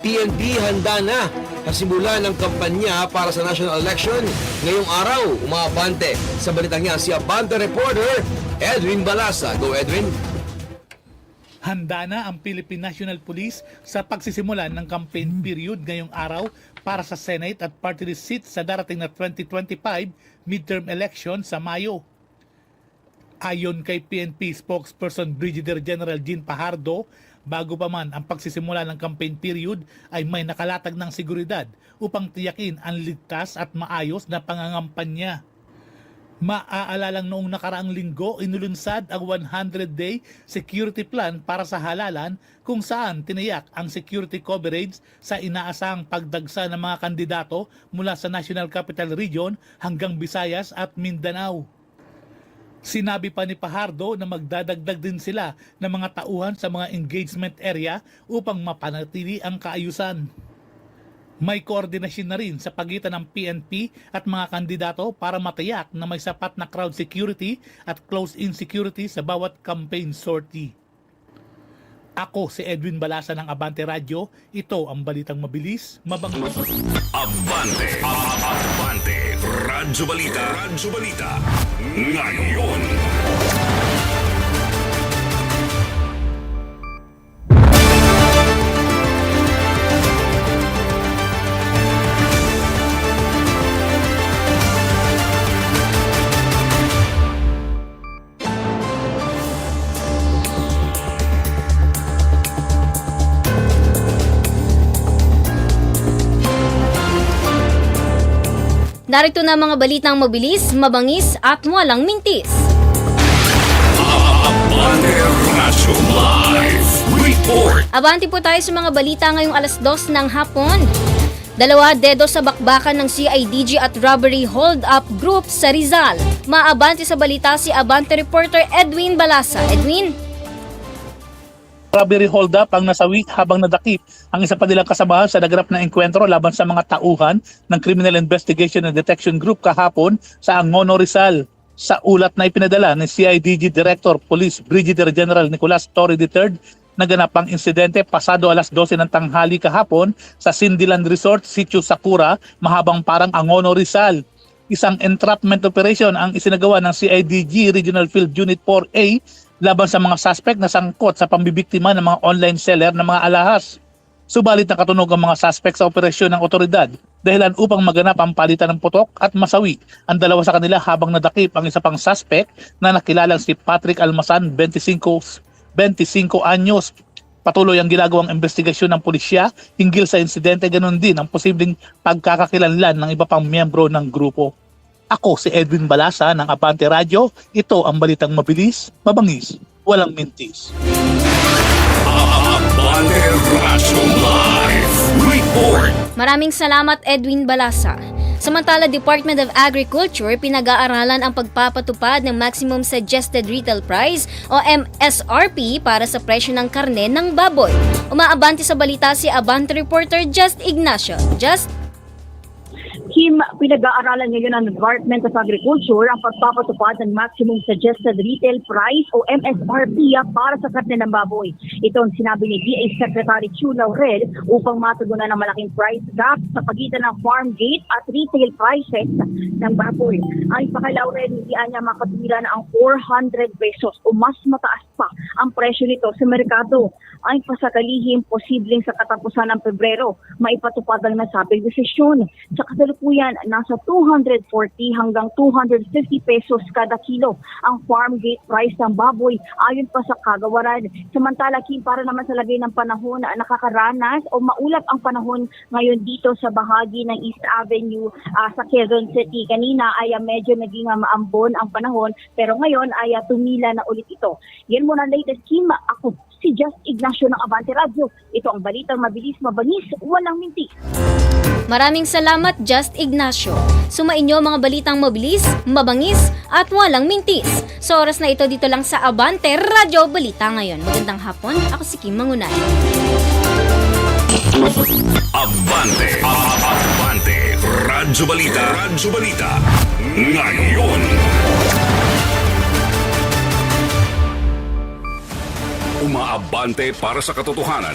PNP handa na sa simula ng kampanya para sa national election ngayong araw, umabante. Sa balitang niya, si Abante reporter Edwin Balasa. Go Edwin! Handa na ang Philippine National Police sa pagsisimulan ng campaign period ngayong araw para sa Senate at party list seats sa darating na 2025 midterm election sa Mayo. Ayon kay PNP spokesperson Brigadier General Jean Pajardo, bago pa man ang pagsisimula ng campaign period ay may nakalatag ng seguridad upang tiyakin ang ligtas at maayos na pangangampanya. Maaalalang noong nakaraang linggo, inulunsad ang 100-day security plan para sa halalan kung saan tiniyak ang security coverage sa inaasang pagdagsa ng mga kandidato mula sa National Capital Region hanggang Visayas at Mindanao. Sinabi pa ni Pahardo na magdadagdag din sila ng mga tauhan sa mga engagement area upang mapanatili ang kaayusan. May koordinasyon na rin sa pagitan ng PNP at mga kandidato para matiyak na may sapat na crowd security at close-in security sa bawat campaign sortie. Ako si Edwin Balasa ng Abante Radio. Ito ang balitang mabilis, mabangis. Abante. Abante. Radyo Balita. Radyo Balita. Ngayon. Narito na mga balitang mabilis, mabangis at walang mintis. Abanti po tayo sa mga balita ngayong alas 2 ng hapon. Dalawa dedo sa bakbakan ng CIDG at robbery hold-up group sa Rizal. Maabanti sa balita si Abante reporter Edwin Balasa. Edwin? Robbery hold up ang nasawi habang nadakip ang isa pa nilang kasamahan sa naganap na engkwentro laban sa mga tauhan ng Criminal Investigation and Detection Group kahapon sa Angono Rizal. Sa ulat na ipinadala ni CIDG Director Police Brigadier General Nicolas Torre III, naganap ang insidente pasado alas 12 ng tanghali kahapon sa Sindilan Resort, Sitio Sakura, mahabang parang Angono Rizal. Isang entrapment operation ang isinagawa ng CIDG Regional Field Unit 4A laban sa mga suspect na sangkot sa pambibiktima ng mga online seller ng mga alahas. Subalit nakatunog ang mga suspect sa operasyon ng otoridad dahilan upang maganap ang palitan ng putok at masawi ang dalawa sa kanila habang nadakip ang isa pang suspect na nakilalang si Patrick Almasan, 25, 25 anyos. Patuloy ang ginagawang investigasyon ng pulisya hinggil sa insidente ganon din ang posibleng pagkakakilanlan ng iba pang miyembro ng grupo. Ako si Edwin Balasa ng Abante Radio. Ito ang balitang mabilis, mabangis, walang mintis. Abante Radyo Live Report. Maraming salamat Edwin Balasa. Samantala, Department of Agriculture pinag-aaralan ang pagpapatupad ng Maximum Suggested Retail Price o MSRP para sa presyo ng karne ng baboy. Umaabante sa balita si Abante reporter Just Ignacio. Just Kim, pinag-aaralan ngayon ng Department of Agriculture ang pagpapatupad ng Maximum Suggested Retail Price o MSRP ah, para sa karne ng baboy. Ito ang sinabi ni DA Secretary Chu Laurel upang matugunan ang malaking price gap sa pagitan ng farm gate at retail prices ng baboy. Ay pa kay Laurel, hindi niya makatira na ang 400 pesos o mas mataas pa ang presyo nito sa merkado. Ay pa sa kalihim, posibleng sa katapusan ng Pebrero, maipatupad ang nasabing desisyon. Sa kasalukuyan, nasa 240 hanggang 250 pesos kada kilo ang farm gate price ng baboy ayon pa sa kagawaran. Samantala, Kim, para naman sa lagay ng panahon na nakakaranas o maulap ang panahon ngayon dito sa bahagi ng East Avenue ah, sa Quezon City. Kanina ay ah, medyo naging ah, maambon ang panahon pero ngayon ay ah, tumila na ulit ito. Yan muna latest, Kim. Ako si Just Ignacio ng Abante Radio. Ito ang balitang mabilis, mabangis, walang minti. Maraming salamat Just Ignacio. Sumainyo mga balitang mabilis, mabangis at walang mintis. Sa oras na ito dito lang sa Abante Radio Balita ngayon. Magandang hapon, ako si Kim Mangunay. Abante. Abante. Radyo Balita. Radyo Balita. Ngayon. Umaabante para sa katotohanan.